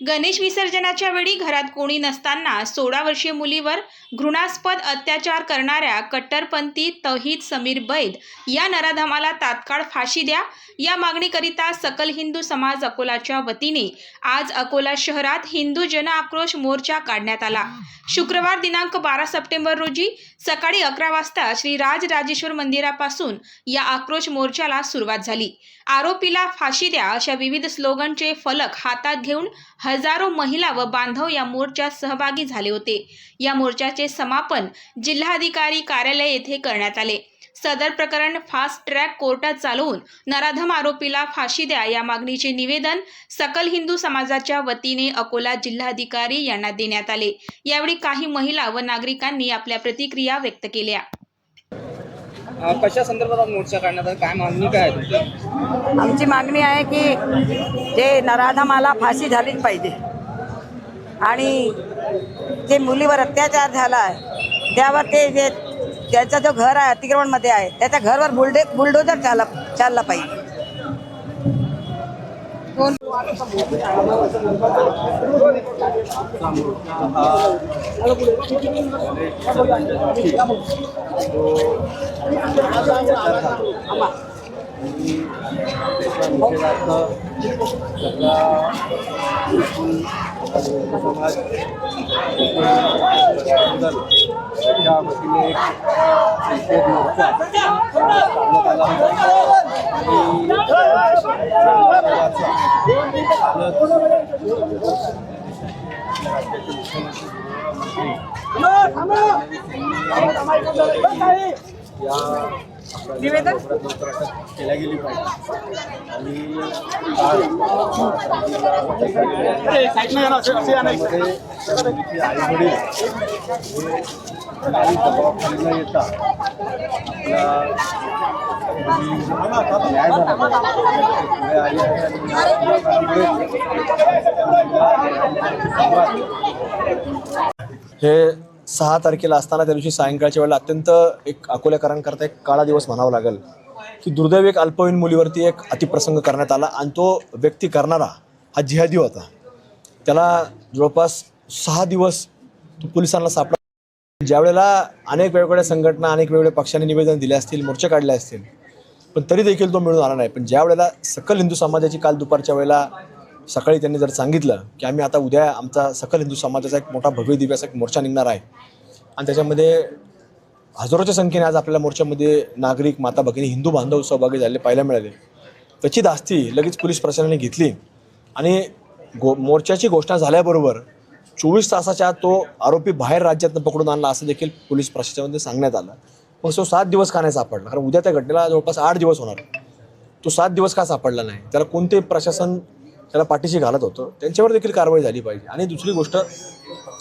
गणेश विसर्जनाच्या वेळी घरात कोणी नसताना सोळा वर्षीय मुलीवर घृणास्पद अत्याचार करणाऱ्या कट्टरपंथी तौहीद समीर बैद या नराधमाला तात्काळ फाशी द्या. या मागणीकरिता सकल हिंदू समाज अकोलाच्या वतीने आज अकोला शहरात हिंदू जन आक्रोश मोर्चा काढण्यात आला. शुक्रवार दिनांक बारा सप्टेंबर रोजी सकाळी अकरा वाजता श्री राज राजेश्वर मंदिरापासून या आक्रोश मोर्चाला सुरुवात झाली. आरोपीला फाशी द्या अशा विविध स्लोगनचे फलक हातात घेऊन हजारो महिला व बांधव या मोर्चात सहभागी झाले होते. या मोर्चाचे समापन जिल्हाधिकारी कार्यालय येथे करण्यात आले. सदर प्रकरण फास्ट ट्रॅक कोर्टात चालवून नराधम आरोपीला फाशी द्या या मागणीचे निवेदन सकल हिंदू समाजाच्या वतीने अकोला जिल्हाधिकारी यांना देण्यात आले. यावेळी काही महिला व नागरिकांनी आपल्या प्रतिक्रिया व्यक्त केल्या. कशा संदर्भात मोर्चा काढण्यात आला? काय मागणी काय आहे आमची मागणी आहे की जे नराधमाला फाशी झालीच पाहिजे. आणि जे मुलीवर अत्याचार झाला आहे त्यावर ते जे त्याचा जो घर आहे अतिक्रमणमध्ये आहे त्याच्या घरवर बुलडे बुलडोजर चालला चालला पाहिजे. त्या वतीने एक निषेध मोर्चा काढण्यात आला या निवेदन? केल्या गेली पाहिजे आणि आई वडील काही जबाबदारी न आपल्या हे सहा तारखेला असताना त्या दिवशी सायंकाळच्या वेळेला अत्यंत एक अकोल्याकरांकरता एक काळा दिवस म्हणावा लागेल की दुर्दैव एक अल्पवयीन मुलीवरती एक अतिप्रसंग करण्यात आला आणि तो व्यक्ती करणारा हा जिहादी होता. त्याला जवळपास सहा दिवस पोलिसांना सापडा ज्यावेळेला अनेक वेगवेगळ्या संघटना अनेक वेगवेगळ्या पक्षांनी निवेदन दिले असतील मोर्चे काढले असतील पण तरी देखील तो मिळून आला नाही. पण ज्या वेळेला सकल हिंदू समाजाची काल दुपारच्या वेळेला सकाळी त्यांनी जर सांगितलं की आम्ही आता उद्या आमचा सकल हिंदू समाजाचा एक मोठा भव्य दिव्याचा एक मोर्चा निघणार आहे. आणि त्याच्यामध्ये हजारोच्या संख्येने आज आपल्याला मोर्चामध्ये नागरिक माता भगिनी हिंदू बांधव सहभागी झालेले पाहायला मिळाले. त्याची दास्ती लगेच पोलीस प्रशासनाने घेतली. आणि गो मोर्चाची घोषणा झाल्याबरोबर चोवीस तासाच्या तो आरोपी बाहेर राज्यातनं पकडून आणला असं देखील पोलीस प्रशासनामध्ये सांगण्यात आलं. मग तो सात दिवस का नाही सापडला कारण उद्या त्या घटनेला जवळपास आठ दिवस होणार. तो सात दिवस का सापडला नाही? त्याला कोणते प्रशासन त्याला पाठीशी घालत होतं? त्यांच्यावर देखील कारवाई झाली पाहिजे. आणि दुसरी गोष्ट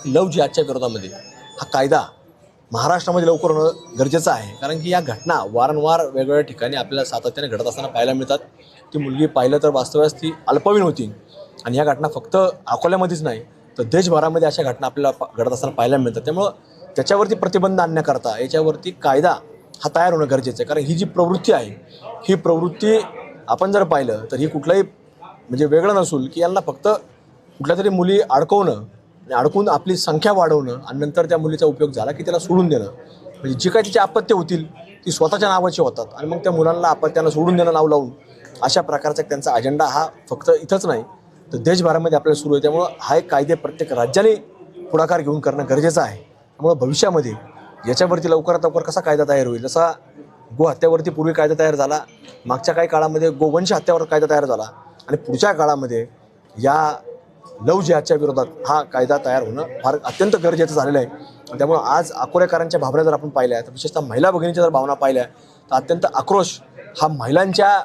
लव जी आजच्या विरोधामध्ये हा कायदा महाराष्ट्रामध्ये लवकर होणं गरजेचं आहे. कारण की या घटना वारंवार वेगवेगळ्या ठिकाणी आपल्याला सातत्याने घडत असताना पाहायला मिळतात. ती मुलगी पाहिलं तर वास्तव्यास ती अल्पवीन होती. आणि या घटना फक्त अकोल्यामध्येच नाही तर देशभरामध्ये अशा घटना आपल्याला घडत असताना पाहायला मिळतात. त्यामुळं त्याच्यावरती प्रतिबंध आणण्याकरता याच्यावरती कायदा हा तयार होणं गरजेचं आहे. कारण ही जी प्रवृत्ती आहे ही प्रवृत्ती आपण जर पाहिलं तर ही कुठलाही म्हणजे वेगळं नसून की यांना फक्त कुठल्या तरी मुली अडकवणं आणि अडकून आपली संख्या वाढवणं आणि नंतर त्या मुलीचा उपयोग झाला की त्याला सोडून देणं. म्हणजे जी काही तिची अपत्य होतील ती स्वतःच्या नावाची होतात आणि मग त्या मुलांना अपत्यांना सोडून देणं नाव लावून अशा प्रकारचा त्यांचा अजेंडा हा फक्त इथंच नाही तर देशभरामध्ये आपल्याला सुरू आहे. त्यामुळं हा एक कायदे प्रत्येक राज्याने पुढाकार घेऊन करणं गरजेचं आहे. त्यामुळं भविष्यामध्ये याच्यावरती लवकरात लवकर कसा कायदा तयार होईल? जसा गो हत्यावरती पूर्वी कायदा तयार झाला मागच्या काही काळामध्ये गोवंश हत्यावर कायदा तयार झाला आणि पुढच्या काळामध्ये या लव जिहादच्या विरोधात हा कायदा तयार होणं फार अत्यंत गरजेचं झालेलं आहे. त्यामुळं आज अकोलेकरांच्या भावना जर आपण पाहिल्या तर विशेषतः महिला भगिनीच्या जर भावना पाहिल्या तर अत्यंत आक्रोश हा महिलांच्या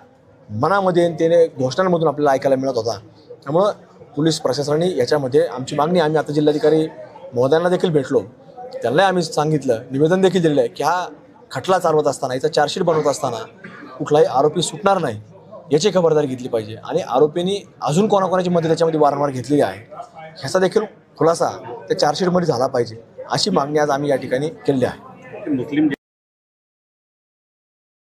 मनामध्ये आणि त्याने घोषणांमधून आपल्याला ऐकायला मिळत होता. त्यामुळं पोलीस प्रशासनाने याच्यामध्ये आमची मागणी आम्ही आता जिल्हाधिकारी महोदयांना देखील भेटलो. त्यांनाही आम्ही सांगितलं निवेदन देखील दिलेलं आहे की हा खटला चालवत असताना याचा चार्जशीट बनवत असताना कुठलाही आरोपी सुटणार नाही याची खबरदारी घेतली पाहिजे. आणि आरोपींनी अजून कोणाकोणाची मदत याच्यामध्ये वारंवार घेतलेली आहे ह्याचा देखील खुलासा त्या चार्जशीटमध्ये झाला पाहिजे अशी मागणी आज आम्ही या ठिकाणी केली आहे. मुस्लिम